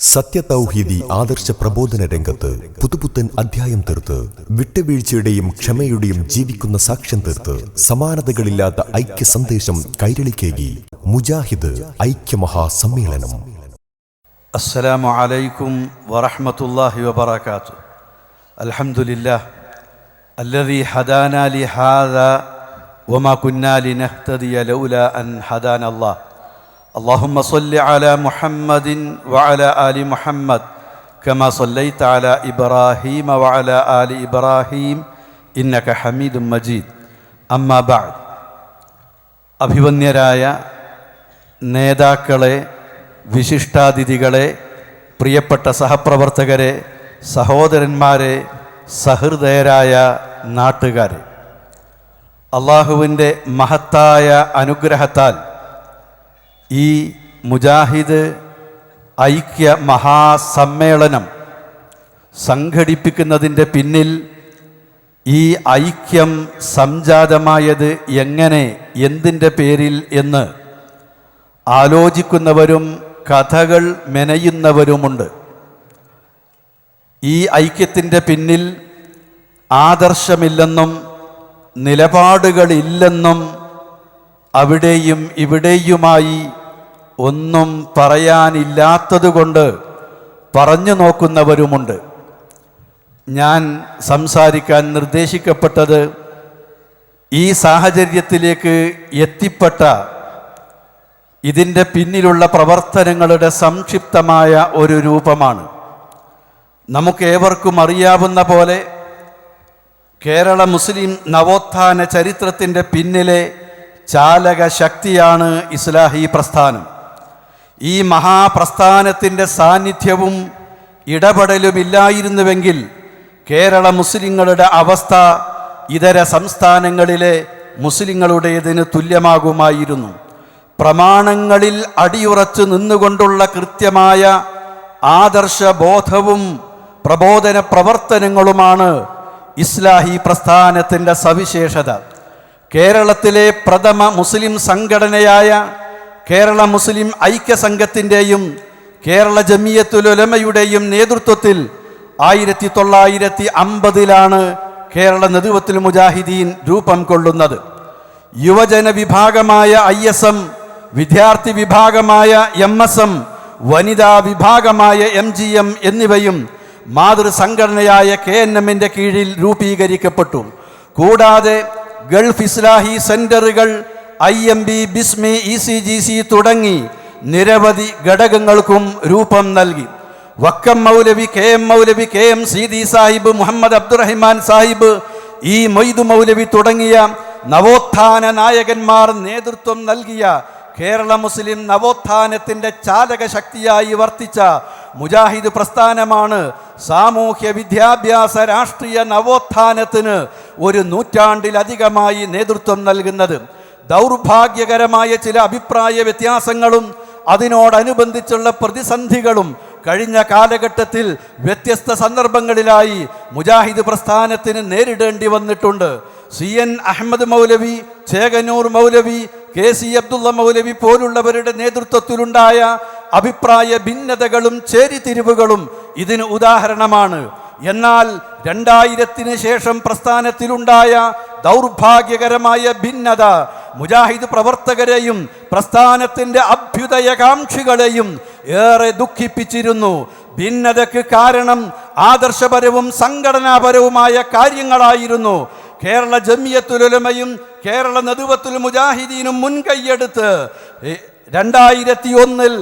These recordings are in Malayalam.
സത്യതൗഹീദി ആദർശ പ്രബോധന രംഗത്ത് പുതുപുത്തൻ അധ്യായം തീർത്ത് വിട്ടുവീഴ്ചയുടെയും ക്ഷമയുടെയും ജീവിക്കുന്ന സാക്ഷ്യം തീർത്ത് സമാനതകളില്ലാത്ത ഐക്യ സന്ദേശം കൈരളിക്കേകി മുജാഹിദ് ഐക്യമഹാസമ്മേളനം. അസ്സലാമു അലൈക്കും വറഹ്മത്തുള്ളാഹി വബറകാത്തു. അൽഹംദുലില്ലാഹ് അല്ലദീ ഹദാന വമാ കുന്നാ ലിനഹ്തദിയ ലൗലാ അൻ ഹദാനല്ലാഹ്. اللهم صل على محمد وعلى آل محمد كما صليت على إبراهيم وعلى آل إبراهيم إنك حميد مجيد أما بعد അഭിവന്യരായ നേതാക്കളെ വിശിഷ്ടാതിഥികളെ പ്രിയപ്പെട്ട സഹപ്രവർത്തകരെ സഹോദരന്മാരെ സഹൃദയരായ നാട്ടുകാരെ അള്ളാഹുവിൻ്റെ മഹത്തായ അനുഗ്രഹത്താൽ ഈ മുജാഹിദ് ഐക്യ മഹാസമ്മേളനം സംഘടിപ്പിക്കുന്നതിന്റെ പിന്നിൽ ഈ ഐക്യം സംജാതമായത് എങ്ങനെ എന്തിന്റെ പേരിൽ എന്ന് ആലോചിക്കുന്നവരും കഥകൾ മെനയുന്നവരുമുണ്ട്. ഈ ഐക്യത്തിന്റെ പിന്നിൽ ആദർശമില്ലെന്നും നിലപാടുകളില്ലെന്നും അവിടെയും ഇവിടെയുമായി ഒന്നും പറയാനില്ലാത്തതുകൊണ്ട് പറഞ്ഞു നോക്കുന്നവരുമുണ്ട്. ഞാൻ സംസാരിക്കാൻ നിർദ്ദേശിക്കപ്പെട്ടത് ഈ സാഹചര്യത്തിലേക്ക് എത്തിപ്പെട്ട ഇതിന്റെ പിന്നിലുള്ള പ്രവർത്തനങ്ങളുടെ സംക്ഷിപ്തമായ ഒരു രൂപമാണ്. നമുക്കേവർക്കും അറിയാവുന്ന പോലെ കേരള മുസ്ലിം നവോത്ഥാന ചരിത്രത്തിന്റെ പിന്നിലെ ചാലക ശക്തിയാണ് ഇസ്ലാഹി പ്രസ്ഥാനം. ഈ മഹാപ്രസ്ഥാനത്തിന്റെ സാന്നിധ്യവും ഇടപെടലുമില്ലായിരുന്നുവെങ്കിൽ കേരള മുസ്ലിങ്ങളുടെ അവസ്ഥ ഇതര സംസ്ഥാനങ്ങളിലെ മുസ്ലിങ്ങളുടേതിന് തുല്യമാകുമായിരുന്നു. പ്രമാണങ്ങളിൽ അടിയുറച്ചു നിന്നുകൊണ്ടുള്ള കൃത്യമായ ആദർശ ബോധവും പ്രബോധന പ്രവർത്തനങ്ങളുമാണ് ഇസ്ലാഹി പ്രസ്ഥാനത്തിന്റെ സവിശേഷത. കേരളത്തിലെ പ്രഥമ മുസ്ലിം സംഘടനയായ കേരള മുസ്ലിം ഐക്യസംഘത്തിന്റെയും കേരള ജമിയത്തുലമയുടെയും നേതൃത്വത്തിൽ ആയിരത്തി തൊള്ളായിരത്തി അമ്പതിലാണ് കേരള നെതുവത്തിൽ മുജാഹിദീൻ രൂപം കൊള്ളുന്നത്. യുവജന വിഭാഗമായ ഐ എസ് എം വിദ്യാർത്ഥി വിഭാഗമായ എം എസ് എം വനിതാ വിഭാഗമായ എം ജി എം എന്നിവയും മാതൃസംഘടനയായ കെ എൻ എമ്മിന്റെ കീഴിൽ രൂപീകരിക്കപ്പെട്ടു. കൂടാതെ ഗൾഫ് ഇസ്ലാഹി സെന്ററുകൾ I M B Bismi E C G C തുടങ്ങി നിരവധി ഘടകങ്ങൾക്കും രൂപം നൽകി. Vakkom Moulavi K M Moulavi K M Seethi Sahib Muhammad Abdurahiman Sahib E Moidu Moulavi തുടങ്ങിയ നവോത്ഥാന നായകന്മാർ നേതൃത്വം നൽകിയ കേരള മുസ്ലിം നവോത്ഥാനത്തിന്റെ ചാലക ശക്തിയായി വർത്തിച്ച മുജാഹിദ് പ്രസ്ഥാനമാണ് സാമൂഹ്യ വിദ്യാഭ്യാസ രാഷ്ട്രീയ നവോത്ഥാനത്തിന് ഒരു നൂറ്റാണ്ടിലധികമായി നേതൃത്വം നൽകുന്നത്. ദൗർഭാഗ്യകരമായ ചില അഭിപ്രായ വ്യത്യാസങ്ങളും അതിനോടനുബന്ധിച്ചുള്ള പ്രതിസന്ധികളും കഴിഞ്ഞ കാലഘട്ടത്തിൽ വ്യത്യസ്ത സന്ദർഭങ്ങളിലായി മുജാഹിദ് പ്രസ്ഥാനത്തിന് നേരിടേണ്ടി വന്നിട്ടുണ്ട്. C N Ahammed Moulavi Chekannur Moulavi K C Abdulla Moulavi പോലുള്ളവരുടെ നേതൃത്വത്തിലുണ്ടായ അഭിപ്രായ ഭിന്നതകളും ചേരിതിരിവുകളും ഇതിന് ഉദാഹരണമാണ്. എന്നാൽ രണ്ടായിരത്തിന് ശേഷം പ്രസ്ഥാനത്തിലുണ്ടായ ദൗർഭാഗ്യകരമായ ഭിന്നത മുജാഹിദ് പ്രവർത്തകരെയും പ്രസ്ഥാനത്തിന്റെ അഭ്യുദയകാംക്ഷികളെയും ഏറെ ദുഃഖിപ്പിച്ചിരുന്നു. ഭിന്നതയ്ക്ക് കാരണം ആദർശപരവും സംഘടനാപരവുമായ കാര്യങ്ങളായിരുന്നു. കേരള ജമിയത്തുലമയും കേരള നദുവത്തുൽ മുജാഹിദീനും മുൻകൈയെടുത്ത് രണ്ടായിരത്തി ഒന്നിൽ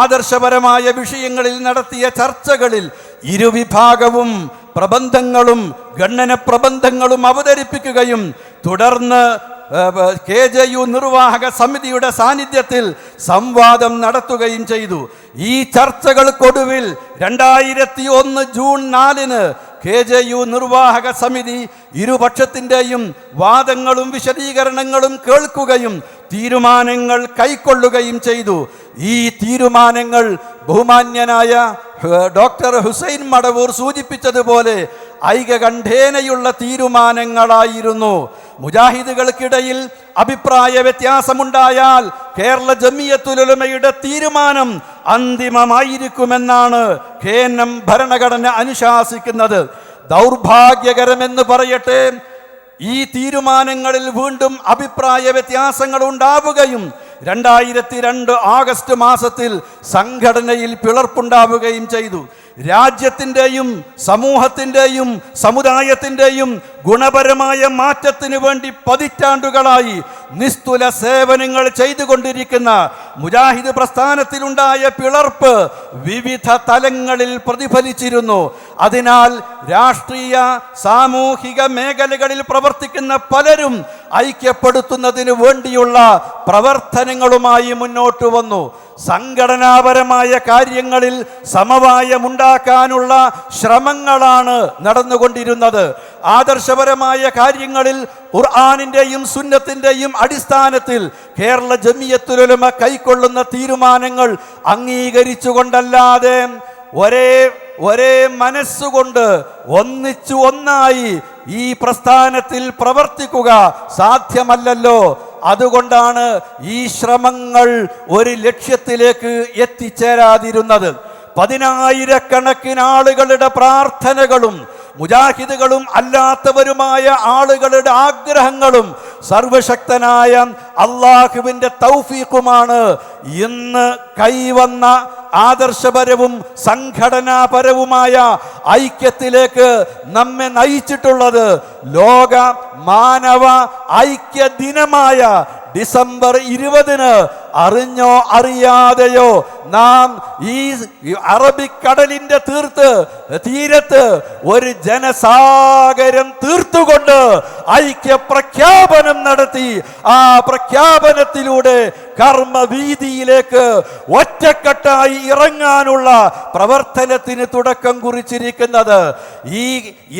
ആദർശപരമായ വിഷയങ്ങളിൽ നടത്തിയ ചർച്ചകളിൽ ഇരുവിഭാഗവും പ്രബന്ധങ്ങളും ഗണ്ണന പ്രബന്ധങ്ങളും അവതരിപ്പിക്കുകയും തുടർന്ന് കെ ജെ യു നിർവാഹക സമിതിയുടെ സാന്നിധ്യത്തിൽ സംവാദം നടത്തുകയും ചെയ്തു. ഈ ചർച്ചകൾക്കൊടുവിൽ രണ്ടായിരത്തി ഒന്ന് ജൂൺ നാലിന് കെ ജെ യു നിർവാഹക സമിതി ഇരുപക്ഷത്തിന്റെയും വാദങ്ങളും വിശദീകരണങ്ങളും കേൾക്കുകയും തീരുമാനങ്ങൾ കൈക്കൊള്ളുകയും ചെയ്തു. ഈ തീരുമാനങ്ങൾ ബഹുമാന്യനായ ഡോക്ടർ ഹുസൈൻ മടവൂർ സൂചിപ്പിച്ചതുപോലെ ഐകകണ്ഠേനയുള്ള തീരുമാനങ്ങളായിരുന്നു. മുജാഹിദുകൾക്കിടയിൽ അഭിപ്രായ വ്യത്യാസമുണ്ടായാൽ കേരള ജമിയത്തുലുമയുടെ തീരുമാനം അന്തിമമായിരിക്കുമെന്നാണ് കേനം ഭരണഘടന അനുശാസിക്കുന്നത്. ദൗർഭാഗ്യകരമെന്ന് പറയട്ടെ ഈ തീരുമാനങ്ങളിൽ വീണ്ടും അഭിപ്രായ വ്യത്യാസങ്ങൾ ഉണ്ടാവുകയും രണ്ടായിരത്തി രണ്ട് ആഗസ്റ്റ് മാസത്തിൽ സംഘടനയിൽ പിളർപ്പുണ്ടാവുകയും ചെയ്തു. രാജ്യത്തിന്റെയും സമൂഹത്തിന്റെയും സമുദായത്തിന്റെയും ഗുണപരമായ മാറ്റത്തിനു വേണ്ടി പതിറ്റാണ്ടുകളായി നിസ്തുല സേവനങ്ങൾ ചെയ്തുകൊണ്ടിരിക്കുന്ന മുജാഹിദ് പ്രസ്ഥാനത്തിലുണ്ടായ പിളർപ്പ് വിവിധ തലങ്ങളിൽ പ്രതിഫലിച്ചിരുന്നു. അതിനാൽ രാഷ്ട്രീയ സാമൂഹിക മേഖലകളിൽ പ്രവർത്തിക്കുന്ന പലരും ഐക്യപ്പെടുത്തുന്നതിന് വേണ്ടിയുള്ള പ്രവർത്തനങ്ങളുമായി മുന്നോട്ട് വന്നു. സംഘടനാപരമായ കാര്യങ്ങളിൽ സമവായമുണ്ടാക്കാനുള്ള ശ്രമങ്ങളാണ് നടന്നുകൊണ്ടിരുന്നത്. ആദർശപരമായ കാര്യങ്ങളിൽ ഖുർആാനിന്റെയും സുന്നത്തിന്റെയും അടിസ്ഥാനത്തിൽ കേരള ജമിയത്തുലമ കൈക്കൊള്ളുന്ന തീരുമാനങ്ങൾ അംഗീകരിച്ചുകൊണ്ടല്ലാതെ ഒരേ ഒരേ മനസ്സുകൊണ്ട് ഒന്നിച്ചു ഒന്നായി ഈ പ്രസ്ഥാനത്തിൽ പ്രവർത്തിക്കുക സാധ്യമല്ലല്ലോ. അതുകൊണ്ടാണ് ഈ ശ്രമങ്ങൾ ഒരു ലക്ഷ്യത്തിലേക്ക് എത്തിച്ചേരാതിരുന്നത്. പതിനായിരക്കണക്കിന് ആളുകളുടെ പ്രാർത്ഥനകളും മുജാഹിദുകളും അല്ലാത്തവരുമായ ആളുകളുടെ ആഗ്രഹങ്ങളും സർവശക്തനായ അള്ളാഹുവിന്റെ തൗഫീഖുമാണ്. ഇന്ന് കൈവന്ന ആദർശപരവും സംഘടനാപരവുമായ ഐക്യത്തിലേക്ക് നമ്മെ നയിച്ചിട്ടുള്ളത് ലോക മാനവ ഐക്യ ദിനമായ ഡിസംബർ ഇരുപതിന് അറിഞ്ഞോ അറിയാതെയോ നാം ഈ അറബിക്കടലിന്റെ തീർത്ത് തീരത്ത് ഒരു ജനസാഗരം തീർത്തുകൊണ്ട് ഐക്യ പ്രഖ്യാപനം നടത്തി ആ പ്രഖ്യാപനത്തിലൂടെ കർമ്മവീതിയിലേക്ക് ഒറ്റക്കെട്ടായി ഇറങ്ങാനുള്ള പ്രവർത്തനത്തിന് തുടക്കം കുറിച്ചിരിക്കുന്നത്. ഈ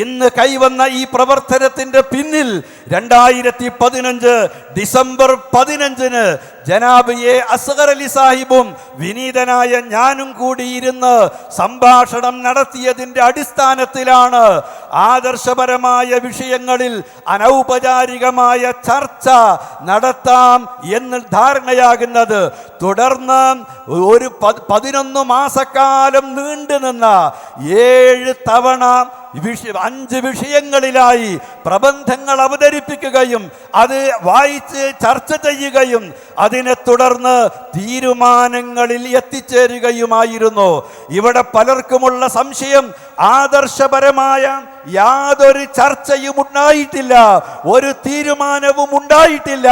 ഇന്ന് കൈവന്ന ഈ പ്രവർത്തനത്തിന്റെ പിന്നിൽ രണ്ടായിരത്തി പതിനഞ്ച് ഡിസംബർ പതിനഞ്ചിന് ജനാബ് എ അസ്ഗർ അലി സാഹിബും വിനീതനായ ഞാനും കൂടിയിരുന്ന് സംഭാഷണം നടത്തിയതിന്റെ അടിസ്ഥാനത്തിലാണ് ആദർശപരമായ വിഷയങ്ങളിൽ അനൗപചാരികമായ ചർച്ച നടത്താം എന്ന് ധാരണയാകുന്നത്. തുടർന്ന് ഒരു പതിനൊന്ന് മാസക്കാലം നീണ്ടു നിന്ന ഏഴ് തവണ അഞ്ച് വിഷയങ്ങളിലായി പ്രബന്ധങ്ങൾ അവതരിപ്പിക്കുകയും അത് വായിച്ച് ചർച്ച ചെയ്യുകയും അതിനെ തുടർന്ന് തീരുമാനങ്ങളിൽ എത്തിച്ചേരുകയുമായിരുന്നു. ഇവിടെ പലർക്കുമുള്ള സംശയം ആദർശപരമായ യാതൊരു ചർച്ചയും ഉണ്ടായിട്ടില്ല. ഒരു തീരുമാനവും ഉണ്ടായിട്ടില്ല.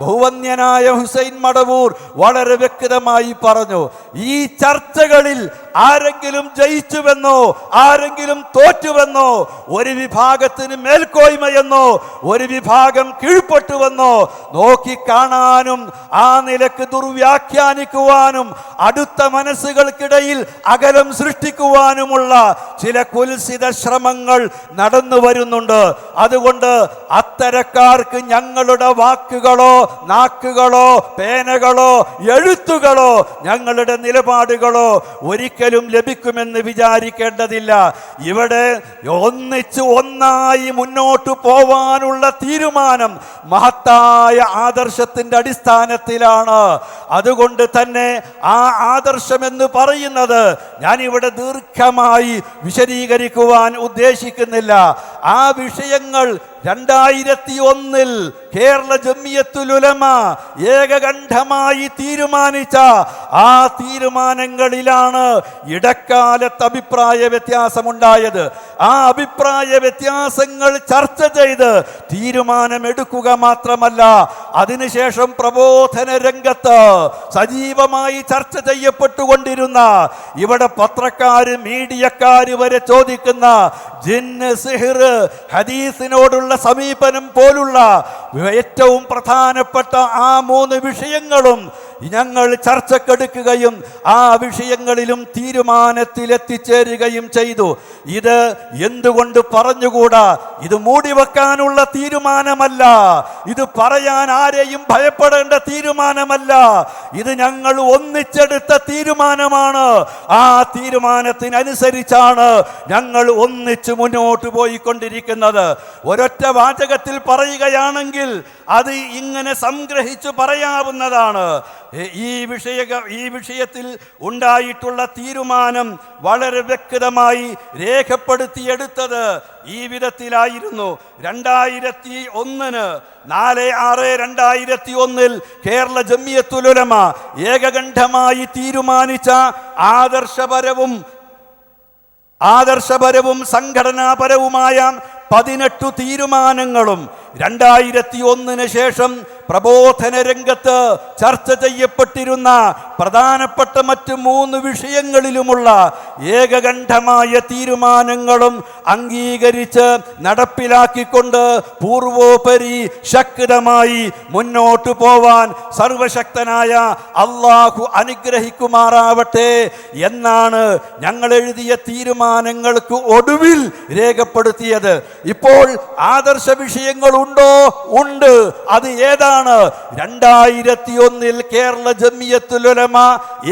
ഭൂവന്യനായ ഹുസൈൻ മടവൂർ വളരെ വ്യക്തമായി പറഞ്ഞു ഈ ചർച്ചകളിൽ ആരെങ്കിലും ജയിച്ചുവെന്നോ ആരെങ്കിലും തോറ്റുവെന്നോ ഒരു വിഭാഗത്തിന് മേൽക്കോയ്മയെന്നോ ഒരു വിഭാഗം കീഴ്പ്പെട്ടുവെന്നോ നോക്കിക്കാണാനും ആ നിലയ്ക്ക് ദുർവ്യാഖ്യാനിക്കുവാനും അടുത്ത മനസ്സുകൾക്കിടയിൽ അകലം സൃഷ്ടിക്കുവാനുമുള്ള ചില കുൽസിത ശ്രമങ്ങൾ നടന്നു വരുന്നുണ്ട്. അതുകൊണ്ട് അത്തരക്കാർക്ക് ഞങ്ങളുടെ വാക്കുകളോ നാക്കുകളോ പേനകളോ എഴുത്തുകളോ ഞങ്ങളുടെ നിലപാടുകളോ ഒരിക്കലും ലഭിക്കുമെന്ന് വിചാരിക്കേണ്ടതില്ല. ഇവിടെ ഒന്നിച്ച് ഒന്നായി മുന്നോട്ട് പോവാനുള്ള തീരുമാനം മഹത്തായ ആദർശത്തിന്റെ അടിസ്ഥാനത്തിലാണ്. അതുകൊണ്ട് തന്നെ ആ ആദർശമെന്ന് പറയുന്നത് ഞാനിവിടെ ദീർഘമായി വിശദീകരിക്കുവാൻ ഉദ്ദേശിക്കുന്നില്ല ആ വിഷയങ്ങൾ രണ്ടായിരത്തി ഒന്നിൽ കേരള ജമിയത്തുലുലമ ഏകകണ്ഠമായി തീരുമാനിച്ച ആ തീരുമാനങ്ങളിലാണ് ഇടക്കാലത്ത് അഭിപ്രായ വ്യത്യാസമുണ്ടായത്. ആ അഭിപ്രായ വ്യത്യാസങ്ങൾ ചർച്ച ചെയ്ത് തീരുമാനമെടുക്കുക മാത്രമല്ല അതിനുശേഷം പ്രബോധന രംഗത്ത് സജീവമായി ചർച്ച ചെയ്യപ്പെട്ടുകൊണ്ടിരുന്ന ഇവിടെ പത്രക്കാര് മീഡിയക്കാര് വരെ ചോദിക്കുന്ന ജിന്ന് സിഹിർ ഹദീസിനോടുള്ള സമീപനം പോലുള്ള ഏറ്റവും പ്രധാനപ്പെട്ട ആ മൂന്ന് വിഷയങ്ങളും ഞങ്ങൾ ചർച്ചക്കെടുക്കുകയും ആ വിഷയങ്ങളിലും തീരുമാനത്തിലെത്തിച്ചേരുകയും ചെയ്തു. ഇത് എന്തുകൊണ്ട് പറഞ്ഞുകൂടാ? ഇത് മൂടി വെക്കാനുള്ള തീരുമാനമല്ല. ഇത് പറയാൻ ആരെയും ഭയപ്പെടേണ്ട തീരുമാനമല്ല. ഇത് ഞങ്ങൾ ഒന്നിച്ചെടുത്ത തീരുമാനമാണ്. ആ തീരുമാനത്തിനനുസരിച്ചാണ് ഞങ്ങൾ ഒന്നിച്ച് മുന്നോട്ട് പോയിക്കൊണ്ടിരിക്കുന്നത്. ഒരൊറ്റ വാചകത്തിൽ പറയുകയാണെങ്കിൽ അത് ഇങ്ങനെ സംഗ്രഹിച്ചു പറയാവുന്നതാണ്. ഈ വിഷയ ഈ വിഷയത്തിൽ ഉണ്ടായിട്ടുള്ള തീരുമാനം വളരെ വ്യക്തമായി രേഖപ്പെടുത്തിയെടുത്തത് ഈ വിധത്തിലായിരുന്നു. രണ്ടായിരത്തി ഒന്നിന് നാല് ആറ് രണ്ടായിരത്തി ഒന്നിൽ കേരള ജമ്മിയത്തുലുലമ ഏകകണ്ഠമായി തീരുമാനിച്ച ആദർശപരവും ആദർശപരവും സംഘടനാപരവുമായ പതിനെട്ടു തീരുമാനങ്ങളും രണ്ടായിരത്തി ഒന്നിന് ശേഷം പ്രബോധന രംഗത്ത് ചർച്ച ചെയ്യപ്പെട്ടിരുന്ന പ്രധാനപ്പെട്ട മറ്റ് മൂന്ന് വിഷയങ്ങളിലുമുള്ള ഏകകണ്ഠമായ തീരുമാനങ്ങളും അംഗീകരിച്ച് നടപ്പിലാക്കിക്കൊണ്ട് പൂർവോപരി ശക്തമായി മുന്നോട്ടു പോവാൻ സർവശക്തനായ അള്ളാഹു അനുഗ്രഹിക്കുമാറാവട്ടെ എന്നാണ് ഞങ്ങൾ എഴുതിയ തീരുമാനങ്ങൾക്ക് ഒടുവിൽ രേഖപ്പെടുത്തിയത്. ഇപ്പോൾ ആദർശ വിഷയങ്ങളുണ്ടോ? ഉണ്ട്. അത് ഏതാണ് രണ്ടായിരത്തി ഒന്നിൽ കേരള ജമിയത്തുലമ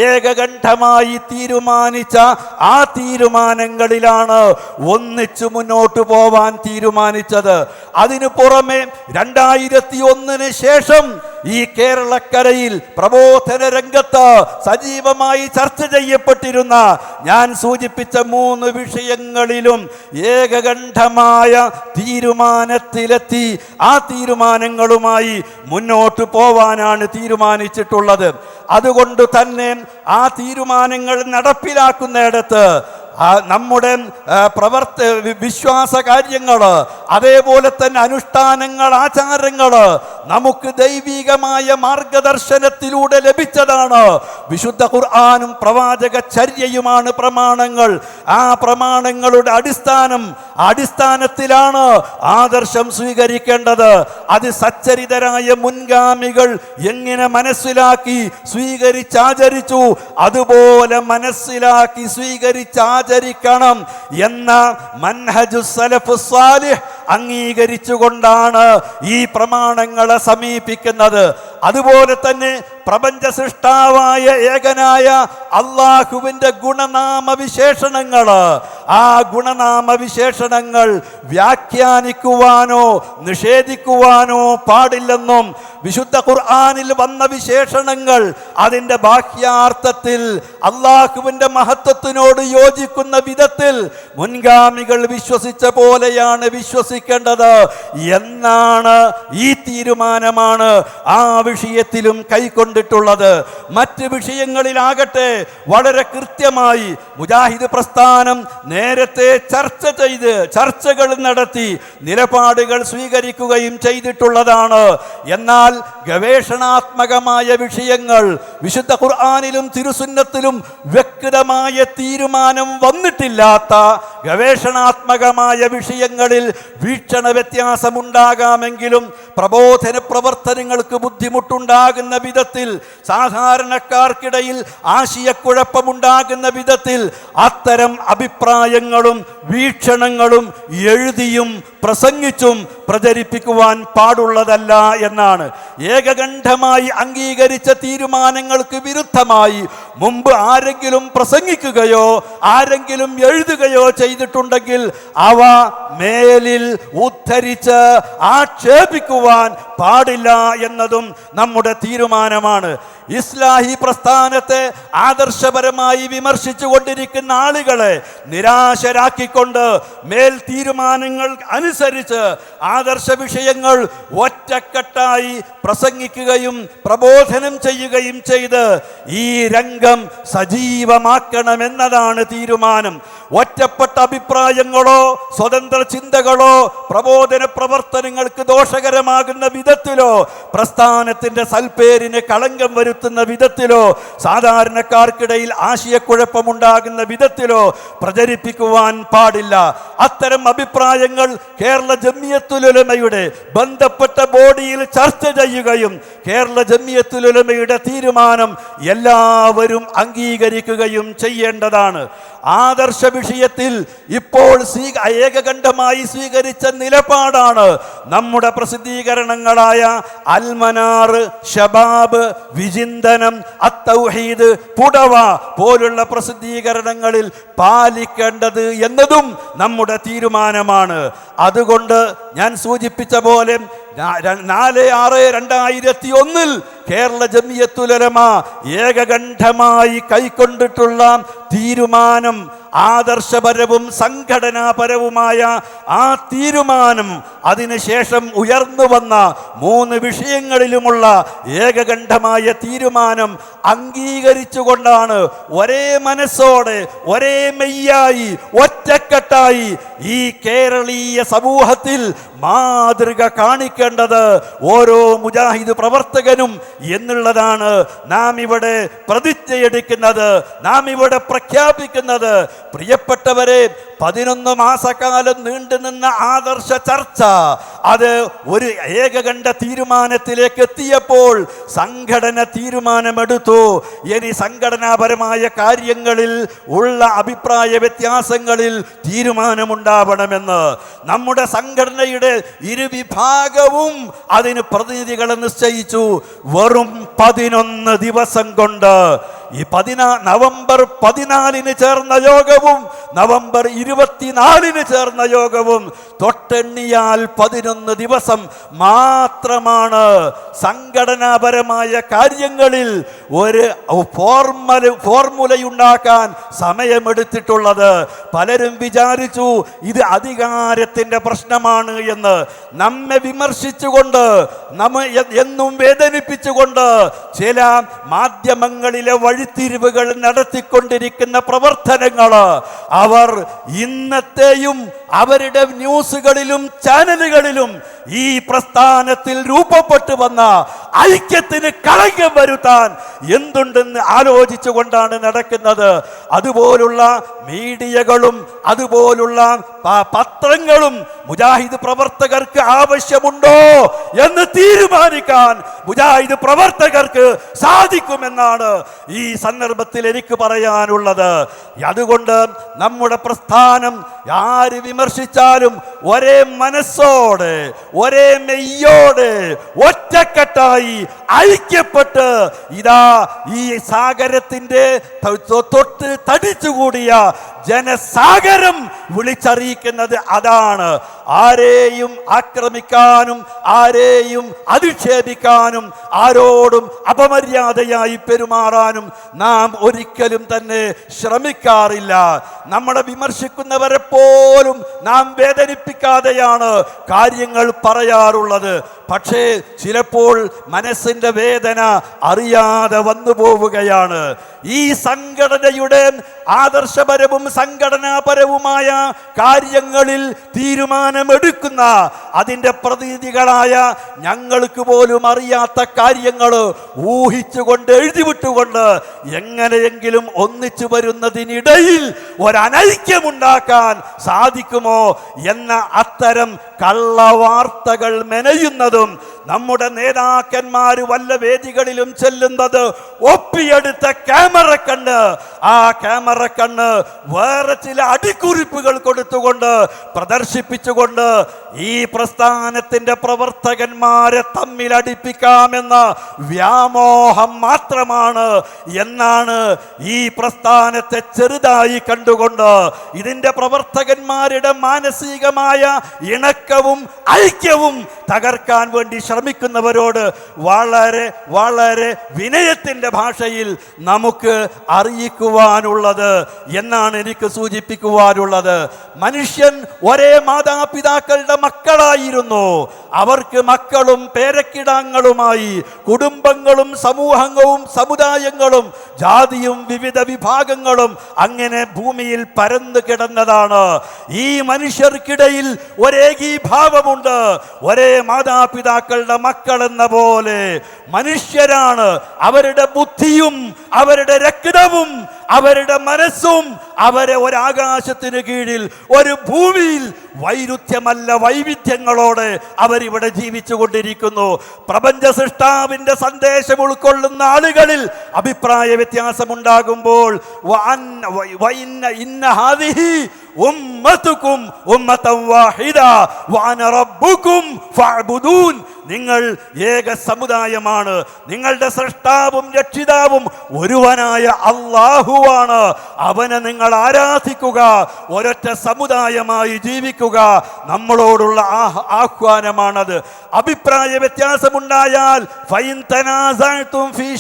ഏകകണ്ഠമായി തീരുമാനിച്ച ആ തീരുമാനങ്ങളിലാണ് ഒന്നിച്ചു മുന്നോട്ട് പോവാൻ തീരുമാനിച്ചത്. അതിനു പുറമെ രണ്ടായിരത്തി ഒന്നിന് ശേഷം ഈ കേരളക്കരയിൽ പ്രബോധന രംഗത്ത് സജീവമായി ചർച്ച ചെയ്യപ്പെട്ടിരുന്ന ഞാൻ സൂചിപ്പിച്ച മൂന്ന് വിഷയങ്ങളിലും ഏകകണ്ഠമായ തീരുമാനത്തിലെത്തി ആ തീരുമാനങ്ങളുമായി മുന്നോട്ട് പോവാനാണ് തീരുമാനിച്ചിട്ടുള്ളത്. അതുകൊണ്ട് തന്നെ ആ തീരുമാനങ്ങൾ നടപ്പിലാക്കുന്നിടത്ത് നമ്മുടെ പ്രവർത്ത വിശ്വാസ കാര്യങ്ങൾ അതേപോലെ തന്നെ അനുഷ്ഠാനങ്ങൾ ആചാരങ്ങൾ നമുക്ക് ദൈവികമായ മാർഗദർശനത്തിലൂടെ ലഭിച്ചതാണ്. വിശുദ്ധ ഖുർആാനും പ്രവാചക ചര്യയുമാണ് പ്രമാണങ്ങൾ. ആ പ്രമാണങ്ങളുടെ അടിസ്ഥാനം അടിസ്ഥാനത്തിലാണ് ആദർശം സ്വീകരിക്കേണ്ടത്. അത് സച്ചരിതരായ മുൻഗാമികൾ എങ്ങനെ മനസ്സിലാക്കി സ്വീകരിച്ചാചരിച്ചു അതുപോലെ മനസ്സിലാക്കി സ്വീകരിച്ചാചരിക്കണം എന്ന മൻഹജു സലഫ് സാലിഹ് അംഗീകരിച്ചുകൊണ്ടാണ് ഈ പ്രമാണങ്ങളെ സമീപിക്കുന്നത്. അതുപോലെ തന്നെ പ്രപഞ്ച സൃഷ്ടാവായ ഏകനായ അള്ളാഹുവിന്റെ ഗുണനാമവിശേഷണങ്ങൾ. ആ ഗുണനാമവിശേഷണങ്ങൾ വ്യാഖ്യാനിക്കുവാനോ നിഷേധിക്കുവാനോ പാടില്ലെന്നും വിശുദ്ധ ഖുർആാനിൽ വന്ന വിശേഷണങ്ങൾ അതിന്റെ ബാഹ്യാർത്ഥത്തിൽ അള്ളാഹുവിന്റെ മഹത്വത്തിനോട് യോജിക്കുന്ന വിധത്തിൽ മുൻഗാമികൾ വിശ്വസിച്ച പോലെയാണ് വിശ്വസിക്കേണ്ടത് എന്നാണ് ഈ തീരുമാനമാണ് ആ വിഷയത്തിലും കൈക്കൊണ്ടിട്ടുള്ളത്. മറ്റ് വിഷയങ്ങളിലാകട്ടെ വളരെ കൃത്യമായി മുജാഹിദ് പ്രസ്ഥാനം നേരത്തെ ചർച്ച ചെയ്ത് ചർച്ചകൾ നടത്തി നിലപാടുകൾ സ്വീകരിക്കുകയും ചെയ്തിട്ടുള്ളതാണ്. എന്നാൽ ഗവേഷണാത്മകമായ വിഷയങ്ങൾ വിശുദ്ധ ഖുർആാനിലും തിരുസുന്നത്തിലും വ്യക്തമായ തീരുമാനം വന്നിട്ടില്ലാത്ത ഗവേഷണാത്മകമായ വിഷയങ്ങളിൽ വീക്ഷണ വ്യത്യാസമുണ്ടാകാമെങ്കിലും പ്രബോധന പ്രവർത്തനങ്ങൾക്ക് ബുദ്ധിമുട്ടുണ്ടാകുന്ന വിധത്തിൽ സാധാരണക്കാർക്കിടയിൽ ആശയക്കുഴപ്പമുണ്ടാകുന്ന വിധത്തിൽ അത്തരം അഭിപ്രായങ്ങളും വീക്ഷണങ്ങളും എഴുതിയും പ്രസംഗിച്ചും പ്രചരിപ്പിക്കുവാൻ പാടുള്ളതല്ല എന്നാണ്. ഏകകണ്ഠമായി അംഗീകരിച്ച തീരുമാനങ്ങൾക്ക് വിരുദ്ധമായി മുമ്പ് ആരെങ്കിലും പ്രസംഗിക്കുകയോ ആരെങ്കിലും എഴുതുകയോ ചെയ്തിട്ടുണ്ടെങ്കിൽ അവ മേലിൽ ഉദ്ധരിച്ച് ആക്ഷേപിക്കുവാൻ പാടില്ല എന്നതും നമ്മുടെ തീരുമാനമാണ്. ഇസ്ലാഹി പ്രസ്ഥാനത്തെ ആദർശപരമായി വിമർശിച്ചു കൊണ്ടിരിക്കുന്ന ആളുകളെ നിരാശരാക്കിക്കൊണ്ട് മേൽ തീരുമാനങ്ങൾ അനുസരിച്ച് ആദർശ വിഷയങ്ങൾ ഒറ്റക്കെട്ടായി പ്രസംഗിക്കുകയും പ്രബോധനം ചെയ്യുകയും ചെയ്ത് ഈ രംഗം സജീവമാക്കണമെന്നതാണ് തീരുമാനം. ഒറ്റപ്പെട്ട അഭിപ്രായങ്ങളോ സ്വതന്ത്ര ചിന്തകളോ പ്രബോധന പ്രവർത്തനങ്ങൾക്ക് ദോഷകരമാകുന്ന വിധത്തിലോ പ്രസ്ഥാനത്തിന്റെ സൽപ്പേരിന് കളങ്കം വരുത്തുന്ന വിധത്തിലോ സാധാരണക്കാർക്കിടയിൽ ആശയക്കുഴപ്പമുണ്ടാകുന്ന വിധത്തിലോ പ്രചരിപ്പിക്കുവാൻ പാടില്ല. അത്തരം അഭിപ്രായങ്ങൾ കേരള ജമ്മിയത്തുലുലമയുടെ ബന്ധപ്പെട്ട ബോഡിയിൽ ചർച്ച ചെയ്യുകയും കേരള ജമ്മിയത്തുലുലമയുടെ തീരുമാനം എല്ലാവരും അംഗീകരിക്കുകയും ചെയ്യേണ്ടതാണ്. ആദർശ വിഷയത്തിൽ ഇപ്പോൾ സ്വീ ഏകകണ്ഠമായി സ്വീകരിച്ച നിലപാടാണ് നമ്മുടെ പ്രസിദ്ധീകരണങ്ങളായ അൽമനാർ ഷബാബ് വിചിന്തനം അത്തൗഹീദ് പുടവ പോലുള്ള പ്രസിദ്ധീകരണങ്ങളിൽ പാലിക്കേണ്ടത് എന്നതും നമ്മുടെ തീരുമാനമാണ്. അതുകൊണ്ട് ഞാൻ സൂചിപ്പിച്ച പോലെ നാല് ആറ് രണ്ടായിരത്തി ഒന്നിൽ കേരള ജമിയത്തുലരമ ഏകകണ്ഠമായി കൈക്കൊണ്ടിട്ടുള്ള തീരുമാനം ആദർശപരവും സംഘടനാപരവുമായ ആ തീരുമാനം അതിനുശേഷം ഉയർന്നു വന്ന മൂന്ന് വിഷയങ്ങളിലുമുള്ള ഏകകണ്ഠമായ തീരുമാനം അംഗീകരിച്ചുകൊണ്ടാണ് ഒരേ മനസ്സോടെ ഒരേ മെയ്യായി ഒറ്റക്കെട്ടായി ഈ കേരളീയ സമൂഹത്തിൽ മാതൃക കാണിക്കേണ്ടത് ഓരോ മുജാഹിദ് പ്രവർത്തകനും എന്നുള്ളതാണ് നാം ഇവിടെ പ്രതിജ്ഞയെടുക്കുന്നത് നാം ഇവിടെ പ്രഖ്യാപിക്കുന്നത്. പ്രിയപ്പെട്ടവരെ പതിനൊന്ന് മാസക്കാലം നീണ്ടുനിന്ന ആദർശ ചർച്ച അത് ഒരു ഏകകണ്ഠ തീരുമാനത്തിലേക്ക് എത്തിയപ്പോൾ സംഘടന തീരുമാനമെടുത്തു. ഇനി സംഘടനാപരമായ കാര്യങ്ങളിൽ ഉള്ള അഭിപ്രായ വ്യത്യാസങ്ങളിൽ തീരുമാനമുണ്ടാവണമെന്ന്. നമ്മുടെ സംഘടനയുടെ ഇരുവിഭാഗവും അതിന് പ്രതിനിധികളെ നിശ്ചയിച്ചു. വെറും പതിനൊന്ന് ദിവസം കൊണ്ട് ഈ പതിനാ നവംബർ പതിനാലിന് ചേർന്ന യോഗവും നവംബർ ഇരുപത്തിനാലിന് ചേർന്ന യോഗവും തൊട്ടെണ്ണിയാൽ പതിനൊന്ന് ദിവസം മാത്രമാണ് സംഘടനാപരമായ കാര്യങ്ങളിൽ ഒരു ഫോർമല ഫോർമുലയുണ്ടാക്കാൻ സമയമെടുത്തിട്ടുള്ളത്. പലരും വിചാരിച്ചു ഇത് അധികാരത്തിന്റെ പ്രശ്നമാണ് എന്ന്. നമ്മെ വിമർശിച്ചുകൊണ്ട് നമ്മ എന്നും വേദനിപ്പിച്ചുകൊണ്ട് ചില മാധ്യമങ്ങളിലെ വഴിത്തിരിവുകൾ നടത്തിക്കൊണ്ടിരിക്കുന്ന പ്രവർത്തനങ്ങൾ അവർ ഇന്നത്തെയും അവരുടെ ന്യൂസുകളിലും ചാനലുകളിലും ഈ പ്രസ്ഥാനത്തിൽ രൂപപ്പെട്ടു വന്ന ഐക്യത്തിന് കളങ്കം വരുത്താൻ എന്തുണ്ടെന്ന് ആലോചിച്ചുകൊണ്ടാണ് നടക്കുന്നത്. അതുപോലുള്ള മീഡിയകളും അതുപോലുള്ള പത്രങ്ങളും മുജാഹിദ് പ്രവർത്തകർക്ക് ആവശ്യമുണ്ടോ എന്ന് തീരുമാനിക്കാൻ മുജാഹിദ് പ്രവർത്തകർക്ക് സാധിക്കുമെന്നാണ് ഈ സന്ദർഭത്തിൽ എനിക്ക് പറയാനുള്ളത് അതുകൊണ്ട് നമ്മുടെ പ്രസ്ഥാനം ആര് വിമർശിച്ചാലും ഒരേ മനസ്സോടെ ഒരേ മെയ്യോടെ ഒറ്റക്കെട്ടായി ഐക്യപ്പെട്ട് ഇതാ ഈ സാഗരത്തിന്റെ തൊട്ട് തടിച്ചുകൂടിയ ജനസാഗരം വിളിച്ചറിയിക്കുന്നത് അതാണ്. ആരെയും ആക്രമിക്കാനും ആരെയും അധിക്ഷേപിക്കാനും ആരോടും അപമര്യാദയായി പെരുമാറാനും നാം ഒരിക്കലും തന്നെ ശ്രമിക്കാറില്ല. നമ്മളെ വിമർശിക്കുന്നവരെ പോലും നാം വേദനിപ്പിക്കാതെയാണ് കാര്യങ്ങൾ പറയാറുള്ളത്. പക്ഷേ ചിലപ്പോൾ മനസ്സിന്റെ വേദന അറിയാതെ വന്നു പോവുകയാണ് ഈ സംഘടനയുടെ ആദർശപരവും സംഘടനാപരവുമായ കാര്യങ്ങളിൽ തീരുമാനമെടുക്കുന്ന അതിന്റെ പ്രതിനിധികളായ ഞങ്ങൾക്ക് പോലും അറിയാത്ത കാര്യങ്ങൾ ഊഹിച്ചുകൊണ്ട് എഴുതിവിട്ടുകൊണ്ട് എങ്ങനെയെങ്കിലും ഒന്നിച്ചു വരുന്നതിനിടയിൽ ഒരനൈക്യമുണ്ടാക്കാൻ സാധിക്കുമോ എന്ന അത്തരം കള്ളവാർത്തകൾ മെനയുന്നതും നമ്മുടെ നേതാക്കന്മാർ വല്ല വേദികളിലും ചെല്ലുന്നത് ഒപ്പിയെടുത്ത ക്യാമറ കണ്ണ്. ആ ക്യാമറ കണ്ണ് വേറെ ചില അടിക്കുറിപ്പുകൾ കൊടുത്തുകൊണ്ട് പ്രദർശിപ്പിച്ചുകൊണ്ട് ഈ പ്രസ്ഥാനത്തിന്റെ പ്രവർത്തകന്മാരെ തമ്മിൽ അടിപ്പിക്കാമെന്ന വ്യാമോഹം മാത്രമാണ് എന്നാണ് ഈ പ്രസ്ഥാനത്തെ ചെറുതായി കണ്ടുകൊണ്ട് ഇതിന്റെ പ്രവർത്തകന്മാരുടെ മാനസികമായ ഇണക്കവും ഐക്യവും തകർക്കാൻ വേണ്ടി ശ്രമിക്കുന്നവരോട് വളരെ വളരെ വിനയത്തിന്റെ ഭാഷയിൽ നമുക്ക് അറിയിക്കുവാനുള്ളത് എന്നാണ് എനിക്ക് സൂചിപ്പിക്കുവാനുള്ളത്. മനുഷ്യൻ ഒരേ മാതാപിതാക്കളുടെ മക്കളായിരുന്നു. അവർക്ക് മക്കളും പേരക്കിടാങ്ങളുമായി കുടുംബങ്ങളും സമൂഹങ്ങളും സമുദായങ്ങളും ജാതിയും വിവിധ വിഭാഗങ്ങളും അങ്ങനെ ഭൂമിയിൽ പരന്നു കിടന്നതാണ്. ഈ മനുഷ്യർക്കിടയിൽ ഒരേകീഭാവമുണ്ട് ഒരേ മാതാപിതാക്കളുടെ മക്കൾ എന്ന പോലെ മനുഷ്യരാണ്. അവരുടെ ബുദ്ധിയും അവരുടെ രക്തവും അവരുടെ മനസ്സും അവരെ ഒരാകാശത്തിന് കീഴിൽ ഒരു ഭൂമിയിൽ വൈരുദ്ധ്യമല്ല വൈവിധ്യങ്ങളോടെ അവരിവിടെ ജീവിച്ചു കൊണ്ടിരിക്കുന്നു പ്രപഞ്ച സൃഷ്ടാവിന്റെ സന്ദേശം ഉൾക്കൊള്ളുന്ന ആളുകളിൽ അഭിപ്രായ വ്യത്യാസമുണ്ടാകുമ്പോൾ ഇന്ന വാഹിദ റബ്ബുക്കും നിങ്ങൾ ഏക സമുദായമാണ്. നിങ്ങളുടെ സൃഷ്ടാവും രക്ഷിതാവും ഒരുവനായ അള്ളാഹുവാണ് അവനെ നിങ്ങൾ ആരാധിക്കുക. ഒരൊറ്റ സമുദായമായി ജീവിക്കുക. നമ്മളോടുള്ള ആ ആഹ്വാനമാണത്. അഭിപ്രായ വ്യത്യാസമുണ്ടായാൽ ഫൈൻ ഫീ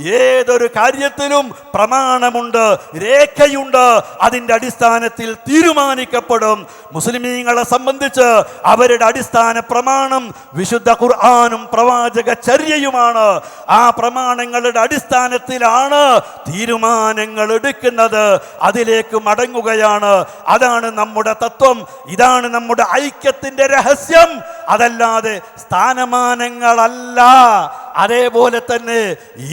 ഏതൊരു കാര്യത്തിനും പ്രമാണമുണ്ട് രേഖയുണ്ട് അതിന്റെ അടിസ്ഥാനത്തിൽ തീരുമാനിക്കപ്പെടും. മുസ്ലിമീങ്ങളെ സംബന്ധിച്ച് അവരുടെ അടിസ്ഥാന പ്രമാണം വിശുദ്ധ ഖുർആാനും പ്രവാചക ചര്യയുമാണ്. ആ പ്രമാണങ്ങളുടെ അടിസ്ഥാനത്തിലാണ് തീരുമാനങ്ങൾ എടുക്കുന്നത്. അതിലേക്ക് മടങ്ങുകയാണ്. അതാണ് നമ്മുടെ തത്വം. ഇതാണ് നമ്മുടെ ഐക്യത്തിന്റെ രഹസ്യം. അതല്ലാതെ സ്ഥാനമാനങ്ങളല്ല اللہ അതേപോലെ തന്നെ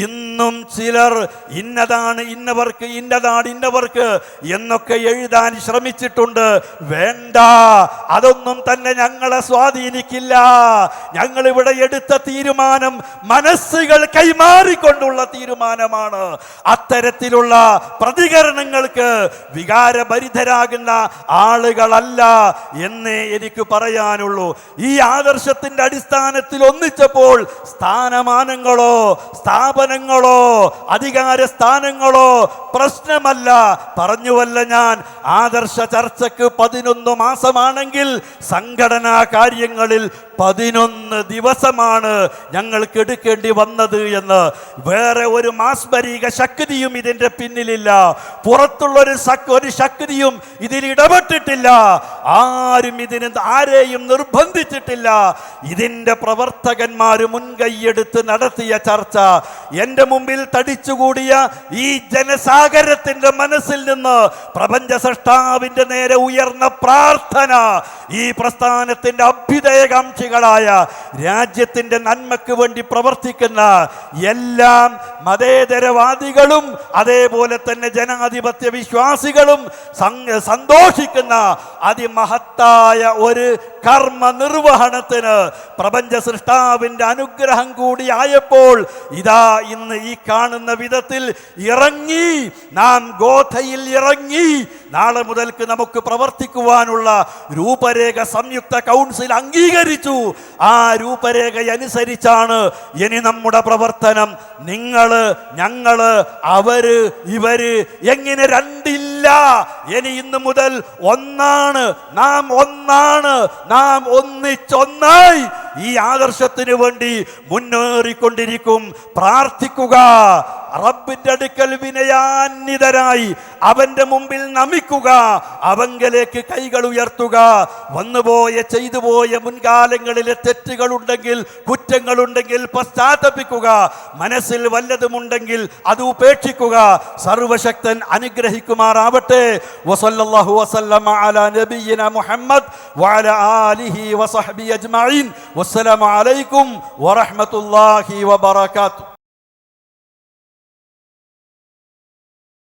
ഇന്നും ചിലർ ഇന്നതാണ് ഇന്നവർക്ക് ഇന്നതാണ് ഇന്നവർക്ക് എന്നൊക്കെ എഴുതാൻ ശ്രമിച്ചിട്ടുണ്ട്. വേണ്ട അതൊന്നും തന്നെ ഞങ്ങളെ സ്വാധീനിക്കില്ല. ഞങ്ങൾ ഇവിടെ എടുത്ത തീരുമാനം മനസ്സുകൾ കൈമാറിക്കൊണ്ടുള്ള തീരുമാനമാണ്. അത്തരത്തിലുള്ള പ്രതികരണങ്ങൾക്ക് വികാരഭരിതരാകുന്ന ആളുകളല്ല എന്നേ എനിക്ക് പറയാനുള്ളൂ. ഈ ആദർശത്തിന്റെ അടിസ്ഥാനത്തിൽ ഒന്നിച്ചപ്പോൾ സ്ഥാനമാനങ്ങളോ സ്ഥാപനങ്ങളോ അധികാര സ്ഥാനങ്ങളോ പ്രശ്നമല്ല. പറഞ്ഞുവല്ല ഞാൻ ആദർശ ചർച്ചയ്ക്ക് പതിനൊന്ന് മാസമാണെങ്കിൽ സംഘടനാ കാര്യങ്ങളിൽ പതിനൊന്ന് ദിവസമാണ് ഞങ്ങൾക്ക് എടുക്കേണ്ടി വന്നത് എന്ന്. വേറെ ഒരു മാസ്മരിക ശക്തിയും ഇതിന്റെ പിന്നിലില്ല. പുറത്തുള്ളൊരു ഒരു ശക്തിയും ഇതിൽ ഇടപെട്ടിട്ടില്ല. ആരും ഇതിന് ആരെയും നിർബന്ധിച്ചിട്ടില്ല. ഇതിന്റെ പ്രവർത്തകന്മാർ മുൻകൈയെടുത്ത് നടത്തിയ ചർച്ച എന്റെ മുമ്പിൽ തടിച്ചുകൂടിയ ഈ ജനസാഗരത്തിന്റെ മനസ്സിൽ നിന്ന് പ്രപഞ്ച സൃഷ്ടാവിന്റെ നേരെ ഉയർന്ന പ്രാർത്ഥന ഈ പ്രസ്ഥാനത്തിന്റെ അഭ്യുദയകാംക്ഷികളായ രാജ്യത്തിന്റെ നന്മയ്ക്ക് വേണ്ടി പ്രവർത്തിക്കുന്ന എല്ലാം മതേതരവാദികളും അതേപോലെ തന്നെ ജനാധിപത്യ വിശ്വാസികളും സന്തോഷിക്കുന്ന അതിമഹത്തായ ഒരു കർമ്മ നിർവഹണത്തിന് പ്രപഞ്ച സൃഷ്ടാവിന്റെ അനുഗ്രഹം കൂടി ആയപ്പോൾ ഇതാ ഇന്ന് ഈ കാണുന്ന വിധത്തിൽ ഇറങ്ങി നാം ഗോധയിൽ ഇറങ്ങി നാളെ മുതൽക്ക് നമുക്ക് പ്രവർത്തിക്കുവാനുള്ള രൂപരേഖ സംയുക്ത കൗൺസിൽ അംഗീകരിച്ചു. ആ രൂപരേഖ അനുസരിച്ചാണ് ഇനി നമ്മുടെ പ്രവർത്തനം. നിങ്ങൾ ഞങ്ങൾ അവർ ഇവർ എങ്ങനെ രണ്ടില്ല? ഇനി ഇന്ന് മുതൽ ഒന്നാണ്. നാം ഒന്നാണ്. നാം ഒന്നിച്ചൊന്നായി. ഈ ആദർശത്തിന് വേണ്ടി മുന്നേറിക്കൊണ്ടിരിക്കും. പ്രാർത്ഥിക്കുക. റബ്ബിന്റെ അടുക്കൽ വിനയാന്വിതരായി അവന്റെ മുമ്പിൽ നമിക്കുക അവങ്കലേക്ക് കൈകൾ ഉയർത്തുക. വന്നുപോയ ചെയ്തുപോയ മുൻകാലങ്ങളിലെ തെറ്റുകളുണ്ടെങ്കിൽ കുറ്റങ്ങളുണ്ടെങ്കിൽ പശ്ചാത്തപിക്കുക. മനസ്സിൽ വല്ലതുമുണ്ടെങ്കിൽ അത് ഉപേക്ഷിക്കുക. സർവശക്തൻ അനുഗ്രഹിക്കുമാറാവട്ടെ. വസല്ലല്ലാഹു വസല്ലമ അലാ മുഹമ്മദ് വഅല ആലിഹി അലൈക്കും വറഹ്മത്തുള്ളാഹി വബറകാതുഹു.